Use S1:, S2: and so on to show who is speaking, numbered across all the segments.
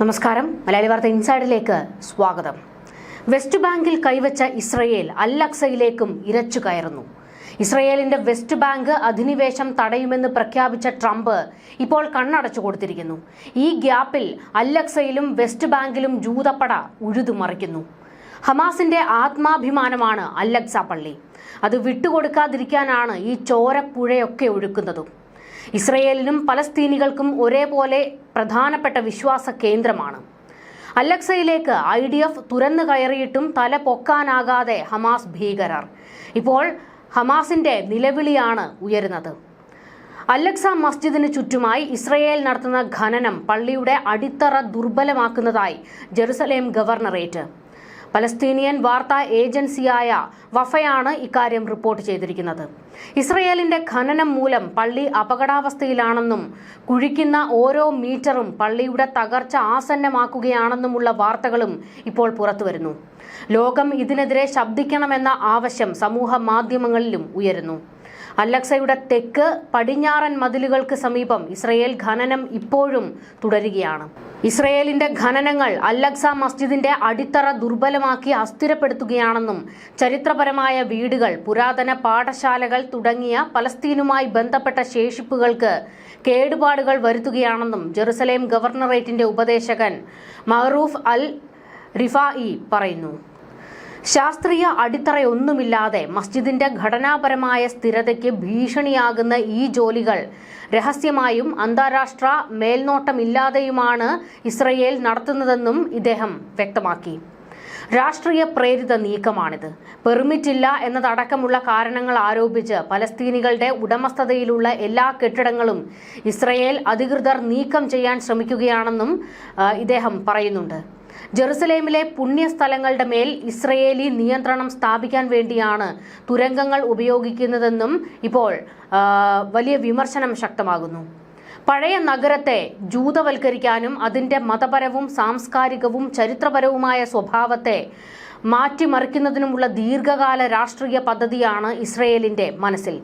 S1: നമസ്കാരം. മലയാളി വാർത്ത ഇൻസൈഡിലേക്ക് സ്വാഗതം. വെസ്റ്റ് ബാങ്കിൽ കൈവച്ച ഇസ്രയേൽ അല്ലക്സയിലേക്കും ഇരച്ചു കയറുന്നു. ഇസ്രയേലിന്റെ വെസ്റ്റ് ബാങ്ക് അധിനിവേശം തടയുമെന്ന് പ്രഖ്യാപിച്ച ട്രംപ് ഇപ്പോൾ കണ്ണടച്ചു കൊടുത്തിരിക്കുന്നു. ഈ ഗ്യാപ്പിൽ അല്ലക്സയിലും വെസ്റ്റ് ബാങ്കിലും ജൂതപ്പട ഉഴുതുമറിക്കുന്നു. ഹമാസിന്റെ ആത്മാഭിമാനമാണ് അല്ലക്സ പള്ളി. അത് വിട്ടുകൊടുക്കാതിരിക്കാനാണ് ഈ ചോരപ്പുഴയൊക്കെ ഒഴുക്കുന്നതും. ഇസ്രയേലിനും പലസ്തീനികൾക്കും ഒരേപോലെ പ്രധാനപ്പെട്ട വിശ്വാസ കേന്ദ്രമാണ്. അലക്സയിലേക്ക് ഐ ഡി എഫ് തുരന്നു കയറിയിട്ടും തല പൊക്കാനാകാതെ ഹമാസ് ഭീകരർ. ഇപ്പോൾ ഹമാസിന്റെ നിലവിളിയാണ് ഉയരുന്നത്. അലക്സ മസ്ജിദിന് ചുറ്റുമായി ഇസ്രയേൽ നടത്തുന്ന ഖനനം പള്ളിയുടെ അടിത്തറ ദുർബലമാക്കുന്നതായി ജെറുസലേം ഗവർണറേറ്റ്. പലസ്തീനിയൻ വാർത്താ ഏജൻസിയായ വഫയാണ് ഇക്കാര്യം റിപ്പോർട്ട് ചെയ്തിരിക്കുന്നത്. ഇസ്രയേലിന്റെ ഖനനം മൂലം പള്ളി അപകടാവസ്ഥയിലാണെന്നും കുഴിക്കുന്ന ഓരോ മീറ്ററും പള്ളിയുടെ തകർച്ച ആസന്നമാക്കുകയാണെന്നുമുള്ള വാർത്തകളും ഇപ്പോൾ പുറത്തുവരുന്നു. ലോകം ഇതിനെതിരെ ശബ്ദിക്കണമെന്ന ആവശ്യം സമൂഹ മാധ്യമങ്ങളിലും ഉയരുന്നു. അലക്സയുടെ തെക്ക് പടിഞ്ഞാറൻ മതിലുകൾക്ക് സമീപം ഇസ്രയേൽ ഖനനം ഇപ്പോഴും തുടരുകയാണ്. ഇസ്രയേലിന്റെ ഖനനങ്ങൾ അല്ലക്സ മസ്ജിദിന്റെ അടിത്തറ ദുർബലമാക്കി അസ്ഥിരപ്പെടുത്തുകയാണെന്നും ചരിത്രപരമായ വീടുകൾ പുരാതന പാഠശാലകൾ തുടങ്ങിയ പലസ്തീനുമായി ബന്ധപ്പെട്ട ശേഷിപ്പുകൾക്ക് കേടുപാടുകൾ വരുത്തുകയാണെന്നും ജെറുസലേം ഗവർണറേറ്റിന്റെ ഉപദേശകൻ മഹറൂഫ് അൽ റിഫായി പറയുന്നു. ശാസ്ത്രീയ അടിത്തറയൊന്നുമില്ലാതെ മസ്ജിദിന്റെ ഘടനാപരമായ സ്ഥിരതയ്ക്ക് ഭീഷണിയാകുന്ന ഈ ജോലികൾ രഹസ്യമായും അന്താരാഷ്ട്ര മേൽനോട്ടമില്ലാതെയുമാണ് ഇസ്രയേൽ നടത്തുന്നതെന്നും ഇദ്ദേഹം വ്യക്തമാക്കി. രാഷ്ട്രീയ പ്രേരിത നീക്കമാണിത്. പെർമിറ്റ് ഇല്ല എന്നതടക്കമുള്ള കാരണങ്ങൾ ആരോപിച്ച് പലസ്തീനികളുടെ ഉടമസ്ഥതയിലുള്ള എല്ലാ കെട്ടിടങ്ങളും ഇസ്രയേൽ അധികൃതർ നീക്കം ചെയ്യാൻ ശ്രമിക്കുകയാണെന്നും ഇദ്ദേഹം പറയുന്നുണ്ട്. ജെറുസലേമിലെ പുണ്യസ്ഥലങ്ങളുടെ മേൽ ഇസ്രയേലി നിയന്ത്രണം സ്ഥാപിക്കാൻ വേണ്ടിയാണ് തുരങ്കങ്ങൾ ഉപയോഗിക്കുന്നതെന്നും ഇപ്പോൾ വലിയ വിമർശനം ശക്തമാകുന്നു. പഴയ നഗരത്തെ ജൂതവൽക്കരിക്കാനും അതിന്റെ മതപരവും സാംസ്കാരികവും ചരിത്രപരവുമായ സ്വഭാവത്തെ മാറ്റിമറിക്കുന്നതിനുമുള്ള ദീർഘകാല രാഷ്ട്രീയ പദ്ധതിയാണ് ഇസ്രയേലിന്റെ മനസ്സിൽ.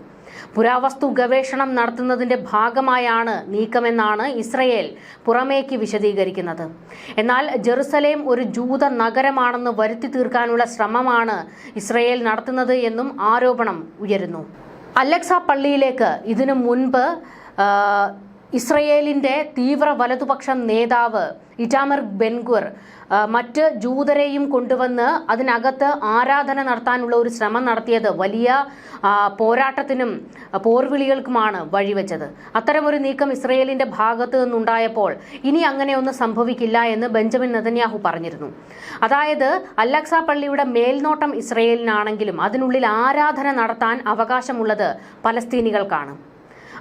S1: പുരാവസ്തു ഗവേഷണം നടത്തുന്നതിന്റെ ഭാഗമായാണ് നീക്കമെന്നാണ് ഇസ്രയേൽ പുറമേക്ക് വിശദീകരിക്കുന്നത്. എന്നാൽ ജെറുസലേം ഒരു ജൂത നഗരമാണെന്ന് വരുത്തി തീർക്കാനുള്ള ശ്രമമാണ് ഇസ്രയേൽ നടത്തുന്നത് എന്നും ആരോപണം ഉയരുന്നു. അലക്സ പള്ളിയിലേക്ക് ഇതിനു മുൻപ് ഇസ്രയേലിന്റെ തീവ്ര വലതുപക്ഷം നേതാവ് ഇറ്റാമർ ബെൻഗുർ മറ്റ് ജൂതരെയും കൊണ്ടുവന്ന് അതിനകത്ത് ആരാധന നടത്താനുള്ള ഒരു ശ്രമം നടത്തിയത് വലിയ പോരാട്ടത്തിനും പോർവിളികൾക്കുമാണ് വഴിവെച്ചത്. അത്തരമൊരു നീക്കം ഇസ്രയേലിന്റെ ഭാഗത്തു നിന്നുണ്ടായപ്പോൾ ഇനി അങ്ങനെയൊന്നും സംഭവിക്കില്ല എന്ന് ബെഞ്ചമിൻ നെതന്യാഹു പറഞ്ഞിരുന്നു. അതായത് അല്ലക്സ പള്ളിയുടെ മേൽനോട്ടം ഇസ്രയേലിനാണെങ്കിലും അതിനുള്ളിൽ ആരാധന നടത്താൻ അവകാശമുള്ളത് പലസ്തീനികൾക്കാണ്.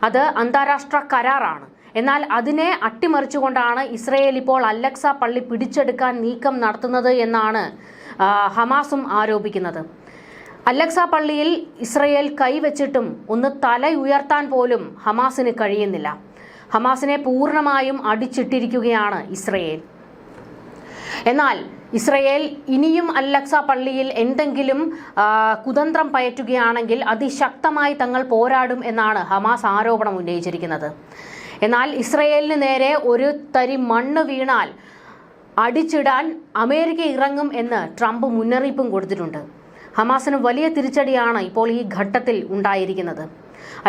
S1: അത് അന്താരാഷ്ട്ര കരാറാണ്. എന്നാൽ അതിനെ അട്ടിമറിച്ചുകൊണ്ടാണ് ഇസ്രയേൽ ഇപ്പോൾ അലക്സ പള്ളി പിടിച്ചെടുക്കാൻ നീക്കം നടത്തുന്നത് എന്നാണ് ഹമാസും ആരോപിക്കുന്നത്. അലക്സ പള്ളിയിൽ ഇസ്രയേൽ കൈവച്ചിട്ടും ഒന്ന് തല ഉയർത്താൻ പോലും ഹമാസിന് കഴിയുന്നില്ല. ഹമാസിനെ പൂർണമായും അടിച്ചിട്ടിരിക്കുകയാണ് ഇസ്രയേൽ. എന്നാൽ ഇസ്രയേൽ ഇനിയും അല്ലക്സ പള്ളിയിൽ എന്തെങ്കിലും കുതന്ത്രം പയറ്റുകയാണെങ്കിൽ അതിശക്തമായി തങ്ങൾ പോരാടും എന്നാണ് ഹമാസ് ആരോപണം ഉന്നയിച്ചിരിക്കുന്നത്. എന്നാൽ ഇസ്രയേലിന് നേരെ ഒരു തരി മണ്ണ് വീണാൽ അടിച്ചിടാൻ അമേരിക്ക ഇറങ്ങും എന്ന് ട്രംപ് മുന്നറിയിപ്പും കൊടുത്തിട്ടുണ്ട്. ഹമാസിന് വലിയ തിരിച്ചടിയാണ് ഇപ്പോൾ ഈ ഘട്ടത്തിൽ ഉണ്ടായിരിക്കുന്നത്.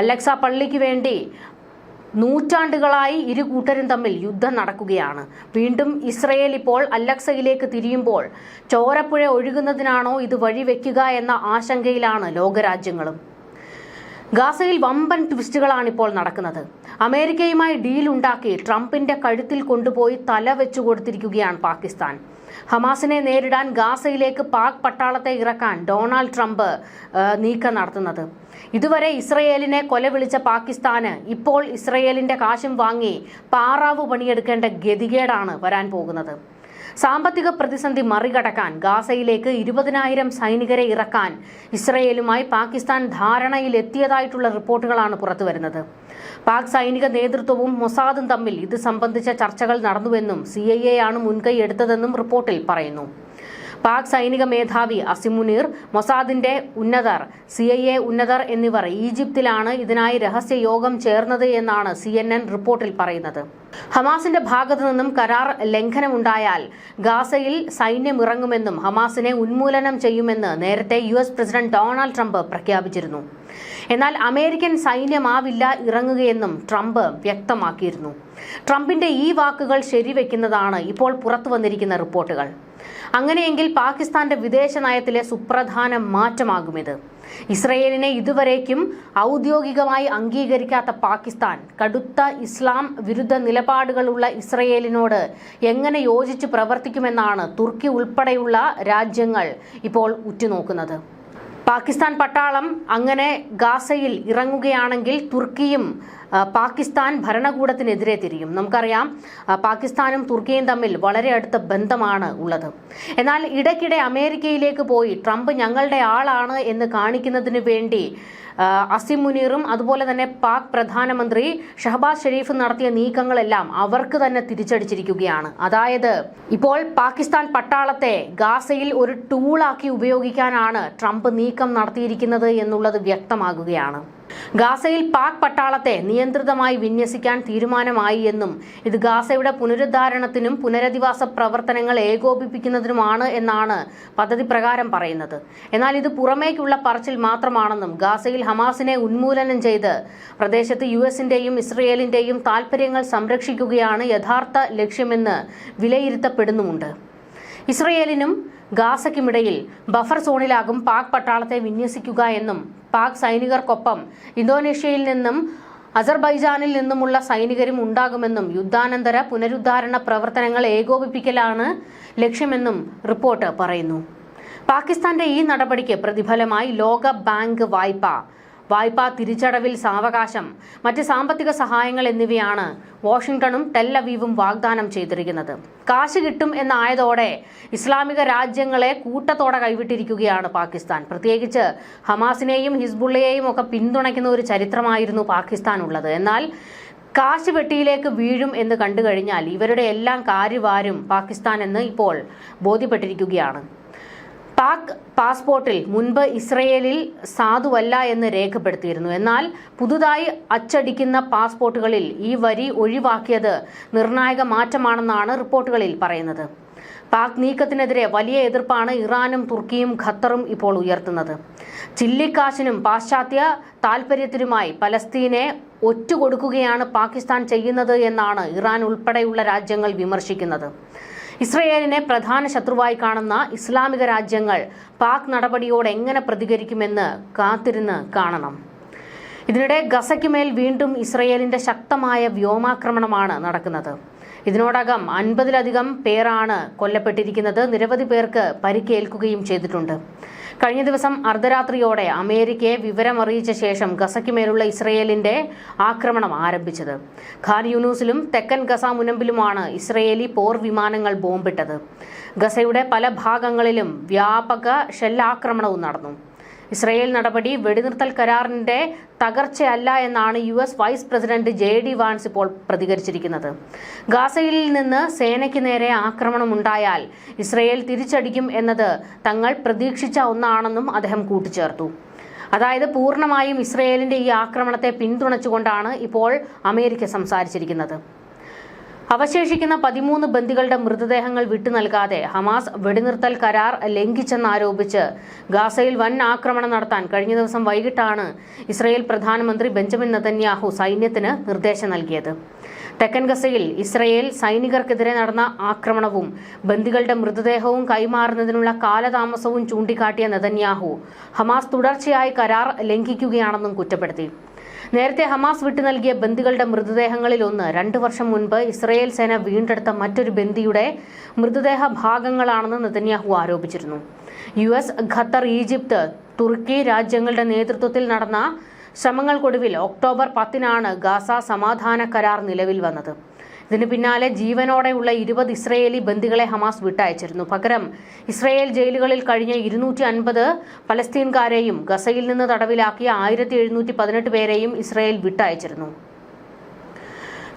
S1: അലക്സ പള്ളിക്ക് വേണ്ടി നൂറ്റാണ്ടുകളായി ഇരു കൂട്ടരും തമ്മിൽ യുദ്ധം നടക്കുകയാണ്. വീണ്ടും ഇസ്രയേൽ ഇപ്പോൾ അല്ലക്സയിലേക്ക് തിരിയുമ്പോൾ ചോരപ്പുഴ ഒഴുകുന്നതിനാണോ ഇത് വഴിവെക്കുക എന്ന ആശങ്കയിലാണ് ലോകരാജ്യങ്ങളും. ഗാസയിൽ വമ്പൻ ട്വിസ്റ്റുകളാണ് ഇപ്പോൾ നടക്കുന്നത്. അമേരിക്കയുമായി ഡീൽ ഉണ്ടാക്കി ട്രംപിന്റെ കഴുത്തിൽ കൊണ്ടുപോയി തല വെച്ചു കൊടുത്തിരിക്കുകയാണ് പാകിസ്ഥാൻ. ഹമാസിനെ നേരിടാൻ ഗാസയിലേക്ക് പാക് പട്ടാളത്തെ ഇറക്കാൻ ഡൊണാൾഡ് ട്രംപ് നീക്കം നടത്തുന്നത്. ഇതുവരെ ഇസ്രയേലിനെ കൊല വിളിച്ച പാകിസ്ഥാന് ഇപ്പോൾ ഇസ്രയേലിന്റെ കാശും വാങ്ങി പാറാവ് പണിയെടുക്കേണ്ട ഗതികേടാണ് വരാൻ പോകുന്നത്. സാമ്പത്തിക പ്രതിസന്ധി മറികടക്കാൻ ഗാസയിലേക്ക് ഇരുപതിനായിരം സൈനികരെ ഇറക്കാൻ ഇസ്രയേലുമായി പാകിസ്ഥാൻ ധാരണയിലെത്തിയതായിട്ടുള്ള റിപ്പോർട്ടുകളാണ് പുറത്തുവരുന്നത്. പാക് സൈനിക നേതൃത്വവും മൊസാദും തമ്മിൽ ഇത് സംബന്ധിച്ച ചർച്ചകൾ നടന്നുവെന്നും സി ഐ എ ആണ് മുൻകൈ എടുത്തതെന്നും റിപ്പോർട്ടിൽ പറയുന്നു. പാക് സൈനിക മേധാവി അസിമുനീർ മൊസാദിന്റെ ഉന്നതർ സി ഐ എ ഉന്നതർ എന്നിവർ ഈജിപ്തിലാണ് ഇതിനായി രഹസ്യ യോഗം ചേർന്നത് എന്നാണ് സി റിപ്പോർട്ടിൽ പറയുന്നത്. ഹമാസിന്റെ ഭാഗത്തു നിന്നും കരാർ ലംഘനമുണ്ടായാൽ ഗാസയിൽ സൈന്യം ഇറങ്ങുമെന്നും ഹമാസിനെ ഉന്മൂലനം ചെയ്യുമെന്ന് നേരത്തെ U S president Donald Trump പ്രഖ്യാപിച്ചിരുന്നു. എന്നാൽ അമേരിക്കൻ സൈന്യമാവില്ല ഇറങ്ങുകയെന്നും ട്രംപ് വ്യക്തമാക്കിയിരുന്നു. ട്രംപിന്റെ ഈ വാക്കുകൾ ശരിവെക്കുന്നതാണ് ഇപ്പോൾ പുറത്തു വന്നിരിക്കുന്ന റിപ്പോർട്ടുകൾ. അങ്ങനെയെങ്കിൽ പാകിസ്ഥാന്റെ വിദേശ നയത്തിലെ സുപ്രധാന മാറ്റമാകുമിത്. ഇസ്രയേലിനെ ഇതുവരേക്കും ഔദ്യോഗികമായി അംഗീകരിക്കാത്ത പാകിസ്ഥാൻ കടുത്ത ഇസ്ലാം വിരുദ്ധ നിലപാടുകളുള്ള ഇസ്രയേലിനോട് എങ്ങനെ യോജിച്ച് പ്രവർത്തിക്കുമെന്നാണ് തുർക്കി ഉൾപ്പെടെയുള്ള രാജ്യങ്ങൾ ഇപ്പോൾ ഉറ്റുനോക്കുന്നത്. പാകിസ്ഥാൻ പട്ടാളം അങ്ങനെ ഗാസയിൽ ഇറങ്ങുകയാണെങ്കിൽ തുർക്കിയും പാകിസ്ഥാൻ ഭരണകൂടത്തിനെതിരെ തിരിയും. നമുക്കറിയാം പാകിസ്ഥാനും തുർക്കിയും തമ്മിൽ വളരെ അടുത്ത ബന്ധമാണ് ഉള്ളത്. എന്നാൽ ഇടയ്ക്കിടെ അമേരിക്കയിലേക്ക് പോയി ട്രംപ് ഞങ്ങളുടെ ആളാണ് എന്ന് കാണിക്കുന്നതിന് വേണ്ടി അസിം മുനീറും അതുപോലെ തന്നെ പാക് പ്രധാനമന്ത്രി ഷഹബാസ് ഷെരീഫ് നടത്തിയ നീക്കങ്ങളെല്ലാം അവർക്ക് തന്നെ തിരിച്ചടിച്ചിരിക്കുകയാണ്. അതായത് ഇപ്പോൾ പാകിസ്ഥാൻ പട്ടാളത്തെ ഗാസയിൽ ഒരു ടൂളാക്കി ഉപയോഗിക്കാനാണ് ട്രംപ് നീക്കം നടത്തിയിരിക്കുന്നത് എന്നുള്ളത് വ്യക്തമാകുകയാണ്. ഗാസയിൽ പാക് പട്ടാളത്തെ നിയന്ത്രിതമായി വിന്യസിക്കാൻ തീരുമാനമായി എന്നും ഇത് ഗാസയുടെ പുനരുദ്ധാരണത്തിനും പുനരധിവാസ പ്രവർത്തനങ്ങൾ ഏകോപിപ്പിക്കുന്നതിനുമാണ് എന്നാണ് പദ്ധതി പ്രകാരം പറയുന്നത്. എന്നാൽ ഇത് പുറമേക്കുള്ള പറച്ചിൽ മാത്രമാണെന്നും ഗാസയിൽ ഹമാസിനെ ഉന്മൂലനം ചെയ്ത് പ്രദേശത്ത് യു എസിന്റെയും ഇസ്രയേലിന്റെയും താൽപര്യങ്ങൾ സംരക്ഷിക്കുകയാണ് യഥാർത്ഥ ലക്ഷ്യമെന്ന് വിലയിരുത്തപ്പെടുന്നുമുണ്ട്. ഇസ്രയേലിനും ഗാസയ്ക്കുമിടയിൽ ബഫർ സോണിലാകും പാക് പട്ടാളത്തെ വിന്യസിക്കുക എന്നും പാക് സൈനികർക്കൊപ്പം ഇന്തോനേഷ്യയിൽ നിന്നും അസർബൈജാനിൽ നിന്നുമുള്ള സൈനികരും ഉണ്ടാകുമെന്നും യുദ്ധാനന്തര പുനരുദ്ധാരണ പ്രവർത്തനങ്ങൾ ഏകോപിപ്പിക്കലാണ് ലക്ഷ്യമെന്നും റിപ്പോർട്ട് പറയുന്നു. പാകിസ്ഥാന്റെ ഈ നടപടിക്ക് പ്രതിഫലമായി ലോക ബാങ്ക് വായ്പ വായ്പാ തിരിച്ചടവിൽ സാവകാശം മറ്റ് സാമ്പത്തിക സഹായങ്ങൾ എന്നിവയാണ് വാഷിംഗ്ടണും ടെല്ലവീവും വാഗ്ദാനം ചെയ്തിരിക്കുന്നത്. കാശ് കിട്ടും എന്നായതോടെ ഇസ്ലാമിക രാജ്യങ്ങളെ കൂട്ടത്തോടെ കൈവിട്ടിരിക്കുകയാണ് പാകിസ്ഥാൻ. പ്രത്യേകിച്ച് ഹമാസിനെയും ഹിസ്ബുള്ളയെയും ഒക്കെ പിന്തുണയ്ക്കുന്ന ഒരു ചരിത്രമായിരുന്നു പാകിസ്ഥാൻ ഉള്ളത്. എന്നാൽ കാശ് വെട്ടിയിലേക്ക് വീഴും എന്ന് കണ്ടു കഴിഞ്ഞാൽ ഇവരുടെ എല്ലാം കാര്യവാരും പാകിസ്ഥാൻ എന്ന് ഇപ്പോൾ ബോധ്യപ്പെട്ടിരിക്കുകയാണ്. പാക് പാസ്പോർട്ടിൽ മുൻപ് ഇസ്രയേലിൽ സാധുവല്ല എന്ന് രേഖപ്പെടുത്തിയിരുന്നു. എന്നാൽ പുതുതായി അച്ചടിക്കുന്ന പാസ്പോർട്ടുകളിൽ ഈ വരി ഒഴിവാക്കിയത് നിർണായക മാറ്റമാണെന്നാണ് റിപ്പോർട്ടുകളിൽ പറയുന്നത്. പാക് നീക്കത്തിനെതിരെ വലിയ എതിർപ്പാണ് ഇറാനും തുർക്കിയും ഖത്തറും ഇപ്പോൾ ഉയർത്തുന്നത്. ചില്ലിക്കാശിനും പാശ്ചാത്യ താൽപര്യത്തിനുമായി പലസ്തീനെ ഒറ്റുകൊടുക്കുകയാണ് പാകിസ്ഥാൻ ചെയ്യുന്നത് എന്നാണ് ഇറാൻ ഉൾപ്പെടെയുള്ള രാജ്യങ്ങൾ വിമർശിക്കുന്നത്. ഇസ്രയേലിനെ പ്രധാന ശത്രുവായി കാണുന്ന ഇസ്ലാമിക രാജ്യങ്ങൾ പാക് നടപടിയോട് എങ്ങനെ പ്രതികരിക്കുമെന്ന് കാത്തിരുന്ന് കാണണം. ഇതിനിടെ ഗസയ്ക്കുമേൽ വീണ്ടും ഇസ്രയേലിന്റെ ശക്തമായ വ്യോമാക്രമണമാണ് നടക്കുന്നത്. ഇതിനോടകം അൻപതിലധികം പേരാണ് കൊല്ലപ്പെട്ടിരിക്കുന്നത്. നിരവധി പേർക്ക് പരിക്കേൽക്കുകയും ചെയ്തിട്ടുണ്ട്. കഴിഞ്ഞ ദിവസം അർദ്ധരാത്രിയോടെ അമേരിക്കയെ വിവരമറിയിച്ച ശേഷം ഗസയ്ക്കുമേലുള്ള ഇസ്രയേലിന്റെ ആക്രമണം ആരംഭിച്ചത്. ഖാൻ യൂനൂസിലും തെക്കൻ ഗസ മുനമ്പിലുമാണ് ഇസ്രയേലി പോർ വിമാനങ്ങൾ ബോംബിട്ടത്. ഗസയുടെ പല ഭാഗങ്ങളിലും വ്യാപക ഷെല്ലാക്രമണവും നടന്നു. ഇസ്രയേൽ നടപടി വെടിനിർത്തൽ കരാറിന്റെ തകർച്ചയല്ല എന്നാണ് U S vice president J D Vance ഇപ്പോൾ പ്രതികരിച്ചിരിക്കുന്നത്. ഗാസയിൽ നിന്ന് സേനയ്ക്ക് നേരെ ആക്രമണം ആക്രമണമുണ്ടായാൽ ഇസ്രയേൽ തിരിച്ചടിക്കും എന്നത് തങ്ങൾ പ്രതീക്ഷിച്ച ഒന്നാണെന്നും അദ്ദേഹം കൂട്ടിച്ചേർത്തു. അതായത് പൂർണമായും ഇസ്രയേലിന്റെ ഈ ആക്രമണത്തെ പിന്തുണച്ചുകൊണ്ടാണ് ഇപ്പോൾ അമേരിക്ക സംസാരിച്ചിരിക്കുന്നത്. അവശേഷിക്കുന്ന പതിമൂന്ന് ബന്ദികളുടെ മൃതദേഹങ്ങൾ വിട്ടുനൽകാതെ ഹമാസ് വെടിനിർത്തൽ കരാർ ലംഘിച്ചെന്നാരോപിച്ച് ഗാസയിൽ വൻ ആക്രമണം നടത്താൻ കഴിഞ്ഞ ദിവസം വൈകിട്ടാണ് ഇസ്രയേൽ പ്രധാനമന്ത്രി ബെഞ്ചമിൻ നെതന്യാഹു സൈന്യത്തിന് നിർദ്ദേശം നൽകിയത്. തെക്കൻ ഗസയിൽ ഇസ്രയേൽ സൈനികർക്കെതിരെ നടന്ന ആക്രമണവും ബന്ദികളുടെ മൃതദേഹവും കൈമാറുന്നതിനുള്ള കാലതാമസവും ചൂണ്ടിക്കാട്ടിയ നെതന്യാഹു ഹമാസ് തുടർച്ചയായി കരാർ ലംഘിക്കുകയാണെന്നും കുറ്റപ്പെടുത്തി. നേരത്തെ ഹമാസ് വിട്ടു നൽകിയ ബന്ദികളുടെ മൃതദേഹങ്ങളിൽ ഒന്ന്. രണ്ടു വർഷം മുൻപ് ഇസ്രയേൽ സേന വീണ്ടെടുത്ത മറ്റൊരു ബന്ദിയുടെ മൃതദേഹ ഭാഗങ്ങളാണെന്ന് നെതന്യാഹു ആരോപിച്ചിരുന്നു. U S Qatar Egypt Turkey രാജ്യങ്ങളുടെ നേതൃത്വത്തിൽ നടന്ന ശ്രമങ്ങൾക്കൊടുവിൽ ഒക്ടോബർ പത്തിനാണ് ഗാസ സമാധാന കരാർ നിലവിൽ വന്നത്. ഇതിന് പിന്നാലെ ജീവനോടെയുള്ള ഇരുപത് ഇസ്രയേലി ബന്ദികളെ ഹമാസ് വിട്ടയച്ചിരുന്നു. പകരം ഇസ്രയേൽ ജയിലുകളിൽ കഴിഞ്ഞ ഇരുന്നൂറ്റി അൻപത് പലസ്തീൻകാരെയും ഗസയിൽ നിന്ന് തടവിലാക്കിയ ആയിരത്തി എഴുന്നൂറ്റി പതിനെട്ട് പേരെയും ഇസ്രയേൽ വിട്ടയച്ചിരുന്നു.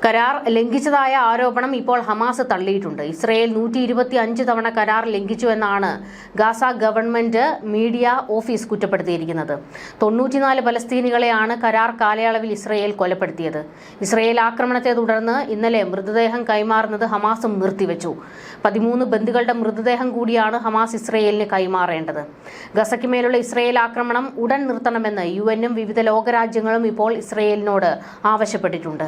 S1: കരാർ ലംഘിച്ചതായ ആരോപണം ഇപ്പോൾ ഹമാസ് തള്ളിയിട്ടുണ്ട്. ഇസ്രയേൽ നൂറ്റി ഇരുപത്തി അഞ്ച് തവണ കരാർ ലംഘിച്ചു എന്നാണ് ഗാസ ഗവൺമെന്റ് മീഡിയ ഓഫീസ് കുറ്റപ്പെടുത്തിയിരിക്കുന്നത്. തൊണ്ണൂറ്റിനാല് പലസ്തീനികളെയാണ് കരാർ കാലയളവിൽ ഇസ്രയേൽ കൊലപ്പെടുത്തിയത്. ഇസ്രയേൽ ആക്രമണത്തെ തുടർന്ന് ഇന്നലെ മൃതദേഹം കൈമാറുന്നത് ഹമാസും നിർത്തിവെച്ചു. പതിമൂന്ന് ബന്ധുക്കളുടെ മൃതദേഹം കൂടിയാണ് ഹമാസ് ഇസ്രയേലിന് കൈമാറേണ്ടത്. ഗസയ്ക്ക് മേലുള്ള ഇസ്രയേൽ ആക്രമണം ഉടൻ നിർത്തണമെന്ന് യു എന്നും വിവിധ ലോകരാജ്യങ്ങളും ഇപ്പോൾ ഇസ്രയേലിനോട് ആവശ്യപ്പെട്ടിട്ടുണ്ട്.